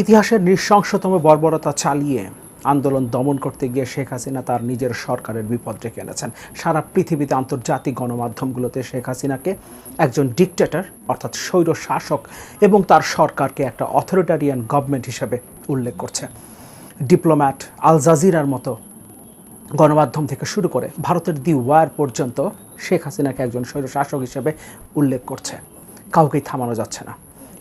ইতিহাসের নৃশংসতম বর্বরতা চালিয়ে আন্দোলন দমন করতে গিয়ে শেখ হাসিনা তার নিজের সরকারের বিপদ ডেকে এনেছেন। সারা পৃথিবীতে আন্তর্জাতিক গণমাধ্যমগুলোতে শেখ হাসিনাকে একজন ডিকটেটর অর্থাৎ স্বৈর শাসক, এবং তার সরকারকে একটা অথরিটারিয়ান গভর্নমেন্ট হিসেবে উল্লেখ করছে। ডিপ্লোম্যাট আল জাজিরার মতো গণমাধ্যম থেকে শুরু করে ভারতের দি ওয়ার পর্যন্ত শেখ হাসিনাকে একজন স্বৈর শাসক হিসেবে উল্লেখ করছে। কাউকেই থামানো যাচ্ছে না।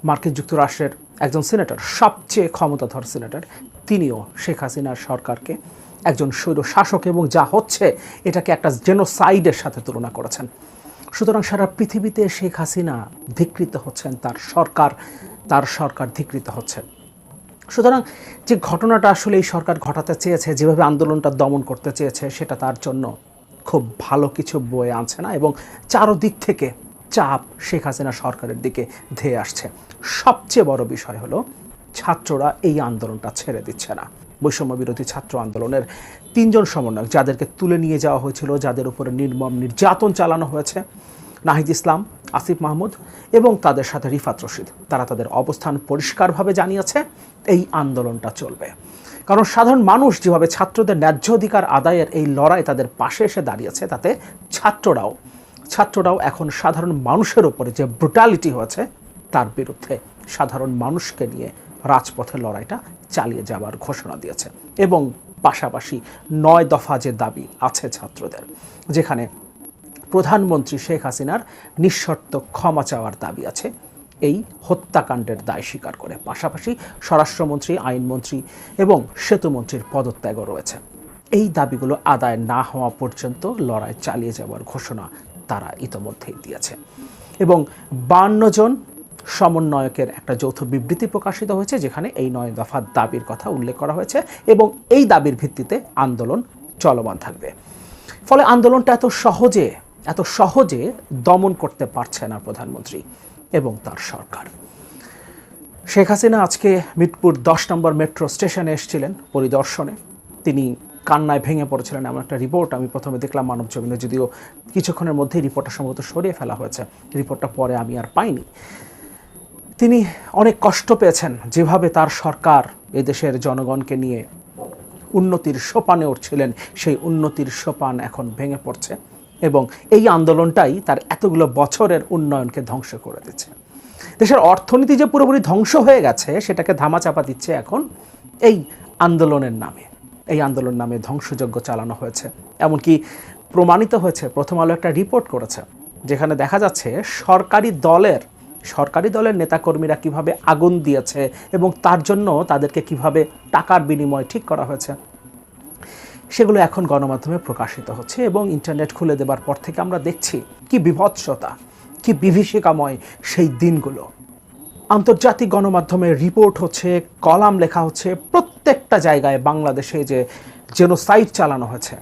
মার্কিন যুক্তরাষ্ট্রের একজন সিনেটর, সবচেয়ে ক্ষমতাধর সিনেটর, তিনিও শেখ হাসিনার সরকারকে একজন স্বৈর শাসক এবং যা হচ্ছে এটাকে একটা জেনোসাইডের সাথে তুলনা করেছেন। সুতরাং সারা পৃথিবীতে শেখ হাসিনা ধিকৃত হচ্ছেন, তার সরকার তার সরকার ধিকৃত হচ্ছেন সুতরাং যে ঘটনাটা আসলে এই সরকার ঘটাতে চেয়েছে, যেভাবে আন্দোলনটা দমন করতে চেয়েছে, সেটা তার জন্য খুব ভালো কিছু বয়ে আনছে না এবং চারদিক থেকে চাপ শেখ হাসিনা সরকারের দিকে ধেয়ে আসছে। সবচেয়ে বড় বিষয় হলো, ছাত্ররা এই আন্দোলনটা ছেড়ে দিচ্ছে না। বৈষম্য বিরোধী ছাত্র আন্দোলনের তিনজন সমন্বয়ক যাদেরকে তুলে নিয়ে যাওয়া হয়েছিল, যাদের উপরে নির্মম নির্যাতন চালানো হয়েছে, নাহিদ ইসলাম, আসিফ মাহমুদ এবং তাদের সাথে রিফাত রশিদ। তারা তাদের অবস্থান পরিষ্কারভাবে জানিয়েছে, এই আন্দোলনটা চলবে। কারণ সাধারণ মানুষ যেভাবে ছাত্রদের ন্যায্য অধিকার আদায়ের এই লড়াই তাদের পাশে এসে দাঁড়িয়েছে, তাতে ছাত্ররাও ছাত্ররাও এখন সাধারণ মানুষের উপরে যে ব্রুটালিটি হয়েছে, তার বিরুদ্ধে সাধারণ মানুষকে নিয়ে রাজপথে লড়াইটা চালিয়ে যাবার ঘোষণা দিয়েছে। এবং পাশাপাশি নয় দফা যে দাবি আছে ছাত্রদের, যেখানে প্রধানমন্ত্রী শেখ হাসিনার নিঃশর্ত ক্ষমা চাওয়ার দাবি আছে, এই হত্যাকাণ্ডের দায় স্বীকার করে পাশাপাশি স্বরাষ্ট্রমন্ত্রী, আইনমন্ত্রী এবং সেতুমন্ত্রীর পদত্যাগও রয়েছে। এই দাবিগুলো আদায় না হওয়া পর্যন্ত লড়াই চালিয়ে যাওয়ার ঘোষণা তারা ইতোমধ্যেই দিয়েছে। এবং বান্ন জন সমন্বয়কের একটা যৌথ বিবৃতি প্রকাশিত হয়েছে, যেখানে এই নয় দফার দাবির কথা উল্লেখ করা হয়েছে এবং এই দাবির ভিত্তিতে আন্দোলন চলমান থাকবে। ফলে আন্দোলনটা এত সহজে এত সহজে দমন করতে পারছে না প্রধানমন্ত্রী এবং তার সরকার। শেখ হাসিনা আজকে মিরপুর দশ নম্বর মেট্রো স্টেশনে এসেছিলেন পরিদর্শনে। তিনি কান্নায় ভেঙে পড়েছিলেন এমন একটা রিপোর্ট আমি প্রথমে দেখলাম মানব জমিনে, যদিও কিছুক্ষণের মধ্যেই রিপোর্টটা সম্ভবত সরিয়ে ফেলা হয়েছে। রিপোর্টটা পরে আমি আর পাইনি। তিনি অনেক কষ্ট পেয়েছেন যেভাবে তার সরকার এদেশের জনগণকে নিয়ে উন্নতির সোপানে উঠছিলেন, সেই উন্নতির সোপান এখন ভেঙে পড়ছে এবং এই আন্দোলনটাই তার এতগুলো বছরের উন্নয়নকে ধ্বংস করে দিচ্ছে। দেশের অর্থনীতি যে পুরোপুরি ধ্বংস হয়ে গেছে, সেটাকে ধামাচাপা দিচ্ছে এখন এই আন্দোলনের নামে। এই আন্দোলন নামে ধ্বংসযজ্ঞ চালানো হয়েছে। এমনকি প্রমাণিত হয়েছে, প্রথম আলো একটা রিপোর্ট করেছে, যেখানে দেখা যাচ্ছে সরকারি দলের সরকারি দলের নেতাকর্মীরা কীভাবে আগুন দিয়েছে এবং তার জন্য তাদেরকে কীভাবে টাকার বিনিময় ঠিক করা হয়েছে। সেগুলো এখন গণমাধ্যমে প্রকাশিত হচ্ছে এবং ইন্টারনেট খুলে দেবার পর থেকে আমরা দেখছি কি বিভৎসতা, কি বিভীষিকাময় সেই দিনগুলো। আন্তর্জাতিক গণমাধ্যমে রিপোর্ট হচ্ছে, কলাম লেখা হচ্ছে, প্রত্যেকটা জায়গায় বাংলাদেশে যে জেনোসাইড চালানো হয়েছে,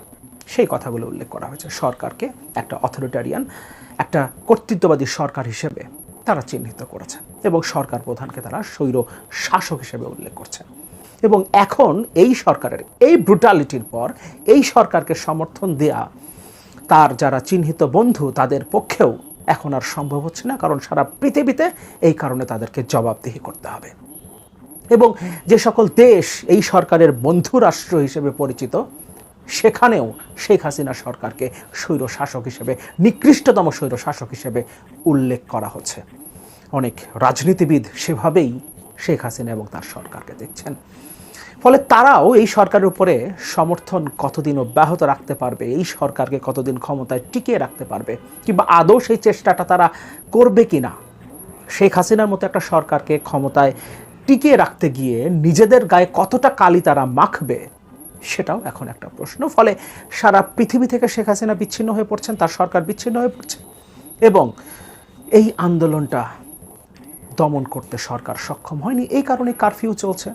সেই কথাগুলো উল্লেখ করা হয়েছে। সরকারকে একটা অথরিটারিয়ান একটা কর্তৃত্ববাদী সরকার হিসেবে তারা চিহ্নিত করেছে এবং সরকার প্রধানকে তারা স্বৈর শাসক হিসেবে উল্লেখ করছে। এবং এখন এই সরকারের এই ব্রুটালিটির পর এই সরকারকে সমর্থন দেয়া, তার যারা চিহ্নিত বন্ধু তাদের পক্ষেও এখন আর সম্ভব হচ্ছে না, কারণ সারা পৃথিবীতে এই কারণে তাদেরকে জবাবদিহি করতে হবে। এবং যে সকল দেশ এই সরকারের বন্ধু রাষ্ট্র হিসেবে পরিচিত, সেখানেও শেখ হাসিনা সরকারকে স্বৈর শাসক হিসেবে, নিকৃষ্টতম স্বৈর শাসক হিসেবে উল্লেখ করা হচ্ছে। অনেক রাজনীতিবিদ সেভাবেই শেখ হাসিনা এবং তার সরকারকে দেখছেন। ফলে তারাও এই সরকারের উপরে সমর্থন কতদিন অব্যাহত রাখতে পারবে? এই সরকারকে কতদিন ক্ষমতায় টিকিয়ে রাখতে পারবে? কিংবা আদৌ সেই চেষ্টাটা তারা করবে কি না শেখ হাসিনার মতো একটা সরকারকে ক্ষমতায় টিকিয়ে রাখতে গিয়ে নিজেদের গায়ে কতটা কালি তারা মাখবে, সেটাও এখন একটা প্রশ্ন। ফলে সারা পৃথিবী থেকে শেখ হাসিনা বিচ্ছিন্ন হয়ে পড়ছেন, তার সরকার বিচ্ছিন্ন হয়ে পড়ছে। এবং এই আন্দোলনটা দমন করতে সরকার সক্ষম হয়নি। এই কারণে কারফিউ চলছে।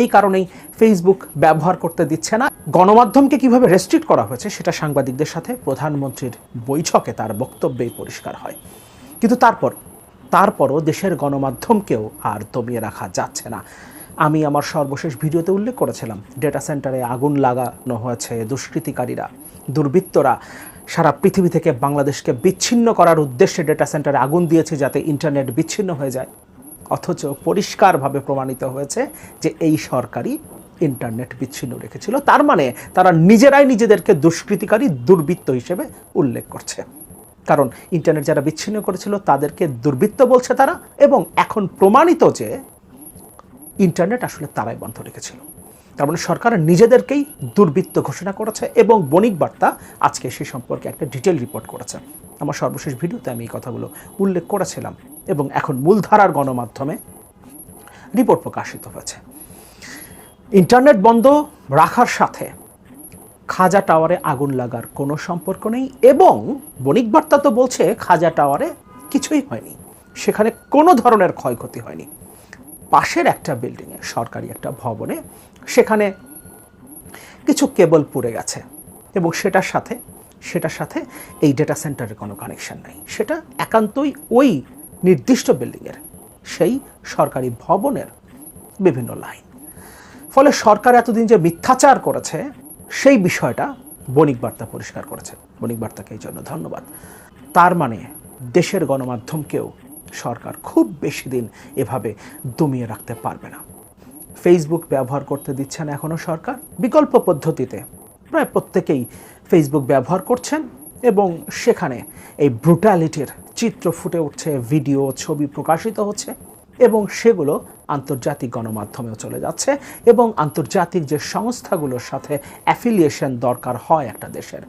এই কারণেই ফেসবুক ব্যবহার করতে দিচ্ছে না। গণমাধ্যমকে কীভাবে রেস্ট্রিক্ট করা হয়েছে সেটা সাংবাদিকদের সাথে প্রধানমন্ত্রীর বৈঠকে তার বক্তব্যেই পরিষ্কার হয়। কিন্তু তারপর, তারপরও দেশের গণমাধ্যমকেও আর দমিয়ে রাখা যাচ্ছে না। আমি আমার সর্বশেষ ভিডিওতে উল্লেখ করেছিলাম ডেটা সেন্টারে আগুন লাগানো হয়েছে দুষ্কৃতিকারীরা, দুর্বৃত্তরা। সারা পৃথিবী থেকে বাংলাদেশকে বিচ্ছিন্ন করার উদ্দেশ্যে ডেটা সেন্টারে আগুন দিয়েছে যাতে ইন্টারনেট বিচ্ছিন্ন হয়ে যায়। অথচ পরিষ্কারভাবে প্রমাণিত হয়েছে যে এই সরকারই ইন্টারনেট বিচ্ছিন্ন রেখেছিল। তার মানে তারা নিজেরাই নিজেদেরকে দুষ্কৃতিকারী, দুর্বৃত্ত হিসেবে উল্লেখ করছে। কারণ ইন্টারনেট যারা বিচ্ছিন্ন করেছিল, তাদেরকে দুর্বৃত্ত বলছে তারা এবং এখন প্রমাণিত যে ইন্টারনেট আসলে তারাই বন্ধ রেখেছিল। তার মানে সরকার নিজেদেরকেই দুর্বৃত্ত ঘোষণা করেছে এবং বণিক বার্তা আজকে সে সম্পর্কে একটা ডিটেল রিপোর্ট করেছে। আমার সর্বশেষ ভিডিওতে আমি এই কথাগুলো উল্লেখ করেছিলাম। এবং এখন মূলধারার গণমাধ্যমে রিপোর্ট প্রকাশিত হয়েছে। ইন্টারনেট বন্ধ রাখার সাথে খাজা টাওয়ারে আগুন লাগার কোনো সম্পর্ক নেই এবং বণিক বার্তা তো বলছে খাজা টাওয়ারে কিছুই হয়নি। সেখানে কোনো ধরনের ক্ষয়ক্ষতি হয়নি। পাশের একটা বিল্ডিংয়ে, সরকারি একটা ভবনে, সেখানে কিছু কেবল পুড়ে গেছে এবং সেটার সাথে সেটার সাথে এই ডেটা সেন্টারের কোনো কানেকশন নাই। সেটা একান্তই ওই নির্দিষ্ট বিল্ডিংয়ের, সেই সরকারি ভবনের বিভিন্ন লাইন। ফলে সরকার এতদিন যে মিথ্যাচার করেছে, সেই বিষয়টা বণিক বার্তা পরিষ্কার করেছে। বণিক বার্তাকে এই জন্য ধন্যবাদ। তার মানে দেশের গণমাধ্যমকেও সরকার খুব বেশি দিন এভাবে দমিয়ে রাখতে পারবে না। ফেসবুক ব্যবহার করতে দিচ্ছে না এখনও সরকার। বিকল্প পদ্ধতিতে প্রায় প্রত্যেকেই ফেসবুক ব্যবহার করছেন। এবং সেখানে এই ব্রুটালিটির চিত্র ফুটে উঠছে, ভিডিও, ছবি প্রকাশিত হচ্ছে এবং সেগুলো আন্তর্জাতিক গণমাধ্যমেও চলে যাচ্ছে এবং আন্তর্জাতিক যে সংস্থাগুলোর সাথে অ্যাফিলিয়েশন দরকার হয় একটা দেশের,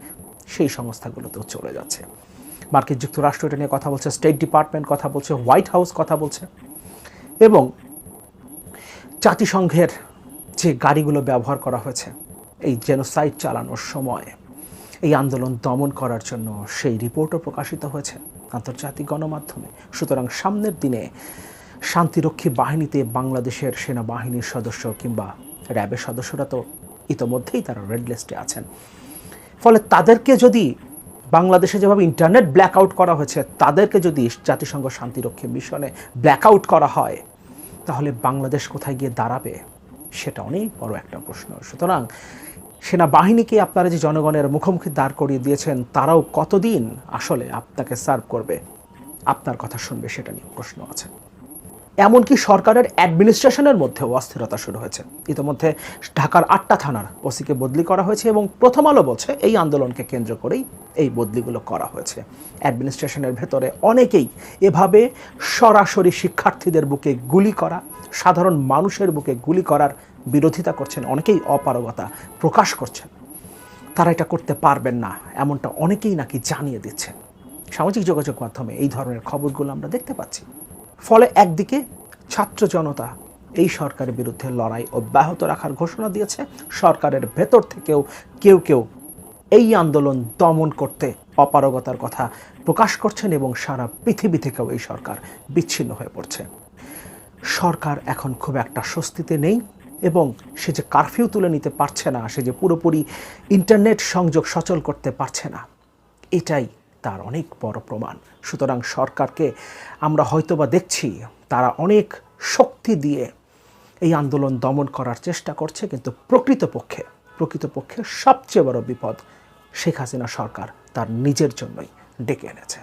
সেই সংস্থাগুলোতেও চলে যাচ্ছে। মার্কিন যুক্তরাষ্ট্র এটা নিয়ে কথা বলছে স্টেট ডিপার্টমেন্ট কথা বলছে হোয়াইট হাউস কথা বলছে এবং জাতিসংঘের যে গাড়িগুলো ব্যবহার করা হয়েছে, এই জেনোসাইড চালানোর সময় এই আন্দোলন দমন করার জন্য সেই রিপোর্টও প্রকাশিত হয়েছে আন্তর্জাতিক গণমাধ্যমে। সুতরাং সামনের দিনে শান্তিরক্ষী বাহিনীতে বাংলাদেশের সেনাবাহিনীর সদস্য কিংবা র্যাবের সদস্যরা তো ইতোমধ্যেই তারা রেড লিস্টে আছেন। ফলে তাদেরকে যদি বাংলাদেশে যেভাবে ইন্টারনেট ব্ল্যাক আউট করা হয়েছে, তাদেরকে যদি জাতিসংঘ শান্তিরক্ষী মিশনে ব্ল্যাক আউট করা হয়, তাহলে বাংলাদেশ কোথায় গিয়ে দাঁড়াবে? সেটা অনেক বড় একটা প্রশ্ন। সুতরাং সেনাবাহিনীকে আপনারা যে জনগণের মুখোমুখি দাঁড় করিয়ে দিয়েছেন, তারাও কতদিন আসলে আপনাকে সার্ভ করবে? আপনার কথা শুনবে, সেটা নিয়ে প্রশ্ন আছে। এমনকি সরকারের অ্যাডমিনিস্ট্রেশনের মধ্যেও অস্থিরতা শুরু হয়েছে। ইতিমধ্যে ঢাকার আটটা থানার ওসিকে বদলি করা হয়েছে এবং প্রথম আলো বলছে এই আন্দোলনকে কেন্দ্র করেই এই বদলিগুলো করা হয়েছে। অ্যাডমিনিস্ট্রেশনের ভেতরে অনেকেই এভাবে সরাসরি শিক্ষার্থীদের বুকে গুলি করা, সাধারণ মানুষের বুকে গুলি করার বিরোধিতা করছেন, অনেকেই অপারগতা প্রকাশ করছেন। তারা এটা করতে পারবেন না, এমনটা অনেকেই নাকি জানিয়ে দিচ্ছেন। সামাজিক যোগাযোগ মাধ্যমে এই ধরনের খবরগুলো আমরা দেখতে পাচ্ছি। ফলে একদিকে ছাত্র জনতা এই সরকারের বিরুদ্ধে লড়াই অব্যাহত রাখার ঘোষণা দিয়েছে। সরকারের ভেতর থেকেও কেউ কেউ এই আন্দোলন দমন করতে অপারগতার কথা প্রকাশ করছেন এবং সারা পৃথিবী থেকেও এই সরকার বিচ্ছিন্ন হয়ে পড়ছে। সরকার এখন খুব একটা স্বস্তিতে নেই এবং সে যে কারফিউ তুলে নিতে পারছে না, সে যে পুরোপুরি ইন্টারনেট সংযোগ সচল করতে পারছে না, এটাই তার অনেক বড় প্রমাণ। সুতরাং সরকারকে আমরা হয়তোবা দেখছি, তারা অনেক শক্তি দিয়ে এই আন্দোলন দমন করার চেষ্টা করছে, কিন্তু প্রকৃতপক্ষে প্রকৃতপক্ষে সবচেয়ে বড় বিপদ শেখ হাসিনা সরকার তার নিজের জন্যই ডেকে এনেছে।